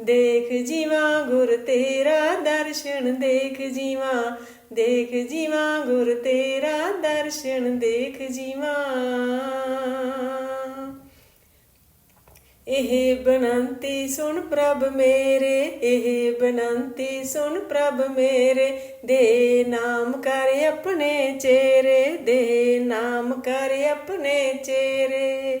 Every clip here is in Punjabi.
ਦੇਖ ਜੀਵਾਂ ਗੁਰ ਤੇਰਾ ਦਰਸ਼ਨ, ਦੇਖ ਜੀਵਾਂ ਦੇਖ ਜੀਵਾਂ ਗੁਰ ਤੇਰਾ ਦਰਸ਼ਨ, ਦੇਖ ਜੀਵਾਂ। ਇਹ ਬਨੰਤੀ ਸੁਣ ਪ੍ਰਭ ਮੇਰੇ, ਇਹ ਬਨੰਤੀ ਸੁਣ ਪ੍ਰਭ ਮੇਰੇ, ਦੇ ਨਾਮ ਕਰ ਆਪਣੇ ਚੇਰੇ, ਦੇ ਨਾਮ ਕਰ ਆਪਣੇ ਚੇਰੇ।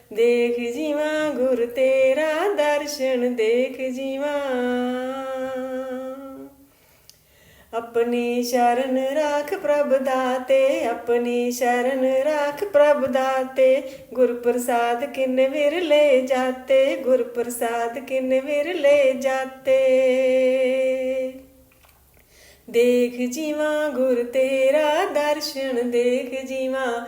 ਦੇਖ ਜੀਵਾਂ ਗੁਰ ਤੇਰਾ ਦਰਸ਼ਨ, ਦੇਖ ਜੀਵਾਂ। ਆਪਣੀ ਸ਼ਰਨ ਰਾਖ ਪ੍ਰਭ ਦਾਤੇ, ਆਪਣੀ ਸ਼ਰਨ ਰਾਖ ਪ੍ਰਭ ਦਾਤੇ। ਗੁਰ ਪ੍ਰਸਾਦ ਕਿਨ ਵਿਰਲੇ ਜਾਤੇ ਗੁਰ ਪ੍ਰਸਾਦ ਕਿਨ ਵਿਰਲੇ ਜਾਤੇ। ਦੇਖ ਜੀਵਾਂ ਗੁਰ ਤੇਰਾ ਦਰਸ਼ਨ, ਦੇਖ ਜੀਵਾਂ।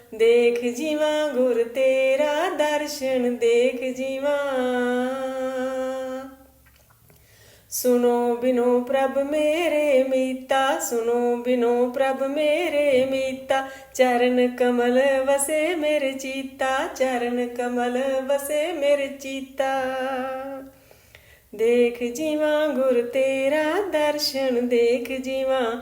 ਦੇਖ ਜੀਵਾਂ ਗੁਰ ਤੇਰਾ ਦਰਸ਼ਨ, ਦੇਖ ਜੀਵਾਂ। ਸੁਨੋ ਬਿਨੋ ਪ੍ਰਭ ਮੇਰੇ ਮੀਤਾ ਸੁਨੋ ਬਿਨੋ ਪ੍ਰਭ ਮੇਰੇ ਮੀਤਾ। ਚਰਨ ਕਮਲ ਵਸੇ ਮੇਰੇ ਚੀਤਾ, ਚਰਨ ਕਮਲ ਵਸੇ ਮੇਰੇ ਚੀਤਾ। ਦੇਖ ਜੀਵਾਂ ਗੁਰ ਤੇਰਾ ਦਰਸ਼ਨ, ਦੇਖ ਜੀਵਾਂ।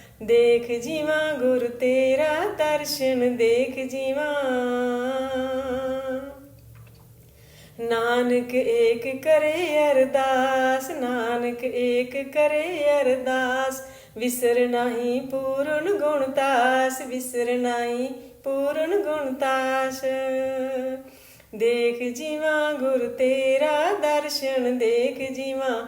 ਦੇਖ ਜੀਵਾਂ, ਗੁਰ ਤੇਰਾ ਦਰਸ਼ਨ ਦੇਖ ਜੀਵਾਂ। ਨਾਨਕ ਏਕ ਕਰੇ ਅਰਦਾਸ, ਨਾਨਕ ਏਕ ਕਰੇ ਅਰਦਾਸ। ਵਿਸਰ ਨਹੀਂ ਪੂਰਨ ਗੁਣ ਤਾਸ, ਵਿਸਰ ਨਹੀਂ ਪੂਰਨ ਗੁਣ ਤਾਸ। ਦੇਖ ਜੀਵਾਂ, ਗੁਰ ਤੇਰਾ ਦਰਸ਼ਨ ਦੇਖ ਜੀਵਾਂ।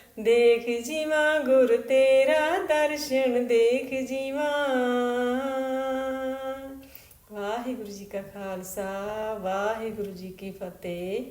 ਦੇਖ ਜੀਵਾਂ, ਗੁਰ ਤੇਰਾ ਦਰਸ਼ਨ ਦੇਖ ਜੀਵਾਂ। ਵਾਹਿਗੁਰੂ ਜੀ ਕਾ ਖਾਲਸਾ, ਵਾਹਿਗੁਰੂ ਜੀ ਕੀ ਫਤਿਹ।